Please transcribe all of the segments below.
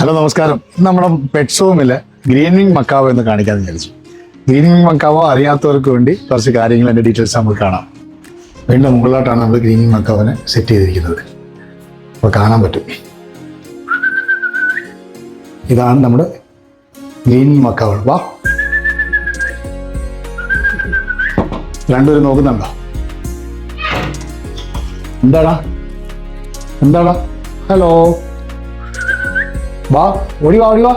Hello നമസ്കാരം. നമ്മുടെ pet പെറ്റ്സോമിൽ ഗ്രീൻ വിങ് മക്കാവോ എന്ന് കാണിക്കാൻ വിചാരിച്ചു. ഗ്രീൻ വിങ് മക്കാവോ അറിയാത്തവർക്ക് വേണ്ടി കുറച്ച് കാര്യങ്ങൾ അതിന്റെ ഡീറ്റെയിൽസ് നമുക്ക് കാണാം. വീണ്ടും മുകളിലോട്ടാണ് നമ്മൾ ഗ്രീൻ വിങ് മക്കാവിനെ സെറ്റ് ചെയ്തിരിക്കുന്നത്. അപ്പോൾ കാണാൻ പറ്റും. ഇതാണ് നമ്മുടെ ഗ്രീൻ വിങ് മക്കാവ് വാ. രണ്ടുപേരും നോക്കുന്നുണ്ടോ? എന്താടാ? എന്താടാ? ഹലോ. വാ ഓടി വാ ഓടി വാ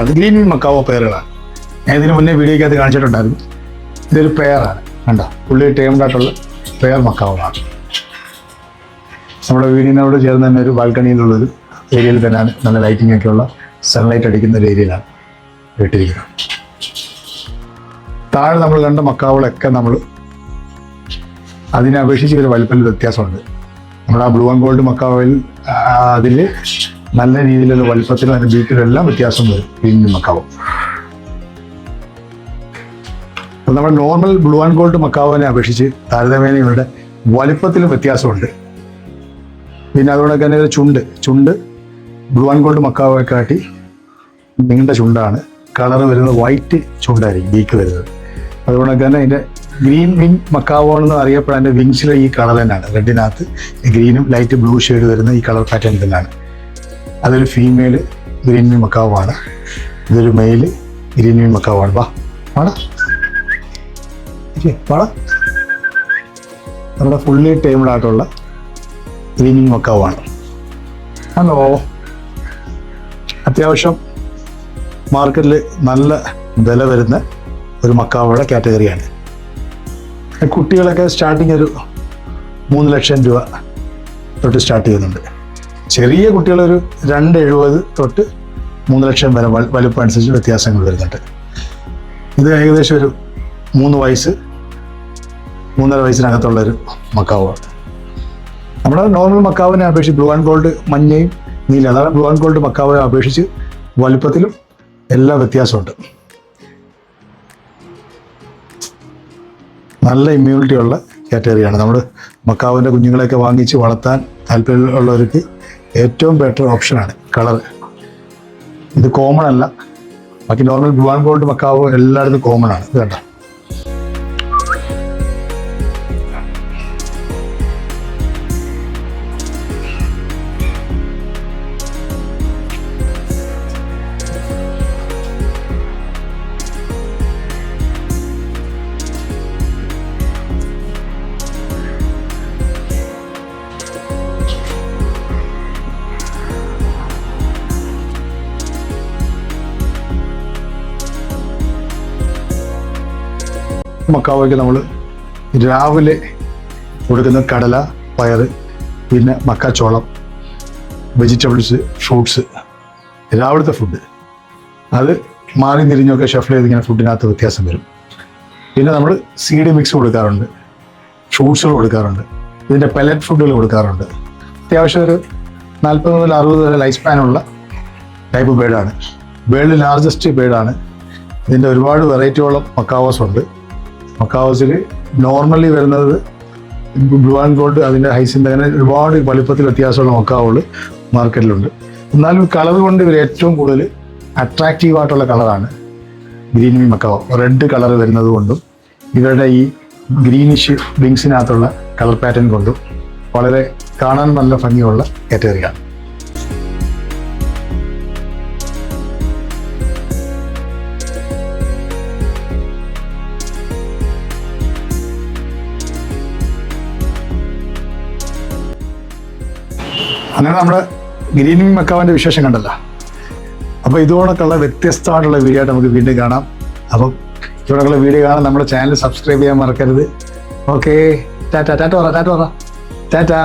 അത് ഗ്രീൻ മക്കാവോ പെയറുകളാണ് ഞാൻ ഇതിന് മുന്നേ വീഡിയോക്കകത്ത് കാണിച്ചിട്ടുണ്ടായിരുന്നു. ഇതൊരു പെയറാണ് കണ്ടോ? പുള്ളി ടേംഡ് ആയിട്ടുള്ള പെയർ മക്കാവുകളാണ് നമ്മുടെ വീടിനോട് ചേർന്ന് തന്നെ ഒരു ബാൽക്കണിയിലുള്ളൊരു ഏരിയയിൽ തന്നെയാണ് നല്ല ലൈറ്റിംഗ് ഒക്കെ ഉള്ള സൺലൈറ്റ് അടിക്കുന്ന ഒരു ഏരിയയിലാണ് ഇട്ടിരിക്കുന്നത്. താഴെ നമ്മൾ കണ്ട മക്കാവുകളൊക്കെ നമ്മൾ അതിനെ അപേക്ഷിച്ച് ഒരു വലിപ്പത്തിൽ വ്യത്യാസമുണ്ട്. നമ്മുടെ ആ ബ്ലൂ ആൻഡ് ഗോൾഡ് മക്കാവയിൽ അതിൽ നല്ല രീതിയിലുള്ള വലിപ്പത്തിലും അതിന്റെ ബീറ്റിലെല്ലാം വ്യത്യാസം വരും പിന്നെ മക്കാവും. നമ്മുടെ നോർമൽ ബ്ലൂ ആൻഡ് ഗോൾഡ് മക്കാവിനെ അപേക്ഷിച്ച് താരതമ്യേന ഇവരുടെ വലിപ്പത്തിലും വ്യത്യാസമുണ്ട്. പിന്നെ അതുകൊണ്ട് തന്നെ ചുണ്ട്. ചുണ്ട് ബ്ലൂ ആൻഡ് ഗോൾഡ് മക്കാവെ കാട്ടി നീണ്ട ചുണ്ടാണ്. കളർ വരുന്നത് വൈറ്റ് ചുണ്ടായിരിക്കും ബീക്ക് വരുന്നത്. അതുകൊണ്ട് തന്നെ അതിന്റെ ഗ്രീൻ വിങ് മക്കാവോ എന്ന് അറിയപ്പെടാൻ അതിന്റെ വിങ്സിലെ ഈ കളർ തന്നെയാണ്. റെഡിനകത്ത് ഗ്രീനും ലൈറ്റ് ബ്ലൂ ഷെയ്ഡ് വരുന്ന ഈ കളർ പാറ്റേൺ തന്നെയാണ്. അതൊരു ഫീമെയിൽ ഗ്രീൻ വിങ് മക്കാവാണ്. ഇതൊരു മെയിൽ ഗ്രീൻ വിങ് മക്കാവാണ്. വാ വാടാ. വാടാ. നമ്മുടെ ഫുള്ളി ടൈംഡ് ആയിട്ടുള്ള ക്ലീനിങ് മക്കാവാണ് ഹലോ അത്യാവശ്യം മാർക്കറ്റിൽ നല്ല വില വരുന്ന ഒരു മക്കാവയുടെ കാറ്റഗറിയാണ് കുട്ടികളൊക്കെ സ്റ്റാർട്ടിങ് ഒരു മൂന്ന് ലക്ഷം രൂപ തൊട്ട് സ്റ്റാർട്ട് ചെയ്യുന്നുണ്ട്. ചെറിയ കുട്ടികളൊരു രണ്ട് എഴുപത് തൊട്ട് മൂന്ന് ലക്ഷം വരെ വലുപ്പം അനുസരിച്ച് വ്യത്യാസങ്ങൾ വരുന്നുണ്ട്. ഇത് ഏകദേശം ഒരു മൂന്ന് വയസ്സ് മൂന്നര വയസ്സിനകത്തുള്ളൊരു മക്കാവാണ് നമ്മുടെ നോർമൽ മക്കാവിനെ അപേക്ഷിച്ച് ബ്ലൂ ആൻഡ് ഗോൾഡ് മഞ്ഞയും നീല അതാണ് ബ്ലൂ ആൻഡ് ഗോൾഡ് മക്കാവിനെ അപേക്ഷിച്ച് വലുപ്പത്തിലും എല്ലാ വ്യത്യാസമുണ്ട്. നല്ല ഇമ്മ്യൂണിറ്റി ഉള്ള കാറ്റഗറിയാണ് നമ്മൾ മക്കാവിന്റെ കുഞ്ഞുങ്ങളെയൊക്കെ വാങ്ങിച്ച് വളർത്താൻ താല്പര്യമുള്ളവർക്ക് ഏറ്റവും ബെറ്റർ ഓപ്ഷനാണ് കളർ ഇത് കോമൺ അല്ല. ബാക്കി normal blue and gold macaw എല്ലായിടത്തും കോമൺ ആണ്. ഇത് മക്കാവയ്ക്ക് നമ്മൾ രാവിലെ കൊടുക്കുന്ന കടല പയർ പിന്നെ മക്കാച്ചോളം വെജിറ്റബിൾസ് ഫ്രൂട്ട്സ് രാവിലത്തെ ഫുഡ് അത് മാറി തിരിഞ്ഞൊക്കെ ഷഫിൾ ചെയ്ത് ഇങ്ങനെ ഫുഡിനകത്ത് വ്യത്യാസം വരും. പിന്നെ നമ്മൾ സീഡ് മിക്സ് കൊടുക്കാറുണ്ട്. ഫ്രൂട്ട്സുകൾ കൊടുക്കാറുണ്ട്. ഇതിന്റെ പെലറ്റ് ഫുഡുകൾ കൊടുക്കാറുണ്ട്. അത്യാവശ്യം ഒരു നാൽപ്പത് മുതൽ അറുപത് വരെ ലൈഫ് സ്പാനുള്ള ടൈപ്പ് ബേഡാണ് വേൾഡ് ലാർജസ്റ്റ് ബേഡാണ് ഇതിന്റെ ഒരുപാട് വെറൈറ്റിയോളം മക്കാവോസ് ഉണ്ട്. മക്കാവോസിൽ നോർമലി വരുന്നത് ബ്ലൂ ആൻഡ് ഗോൾഡ് അതിന്റെ ഹൈസിന്റെ അങ്ങനെ ഒരുപാട് വലിപ്പത്തിൽ വ്യത്യാസമുള്ള മക്കാവുകൾ മാർക്കറ്റിലുണ്ട്. എന്നാലും കളർ കൊണ്ട് ഇവർ ഏറ്റവും കൂടുതൽ അട്രാക്റ്റീവ് ആയിട്ടുള്ള കളറാണ് ഗ്രീൻ മീ മക്കാവോ. റെഡ് കളർ വരുന്നത് കൊണ്ടും ഇവരുടെ ഈ ഗ്രീനിഷ് വിങ്സിനകത്തുള്ള കളർ പാറ്റേൺ കൊണ്ടും വളരെ കാണാൻ നല്ല ഭംഗിയുള്ള കാറ്റഗറിയാണ് അങ്ങനെ നമ്മുടെ ഗ്രീനിങ് മക്കാവിന്റെ വിശേഷം കണ്ടല്ലോ. അപ്പോൾ ഇതുകൊണ്ടൊക്കെയുള്ള വ്യത്യസ്തമായിട്ടുള്ള വീഡിയോ നമുക്ക് വീണ്ടും കാണാം. അപ്പം ഇവിടെയുള്ള വീഡിയോ കാണാൻ നമ്മുടെ ചാനൽ സബ്സ്ക്രൈബ് ചെയ്യാൻ മറക്കരുത്. ഓക്കെ ടാറ്റ ടാറ്റ പറ ടാറ്റ പറ. ടാറ്റാ.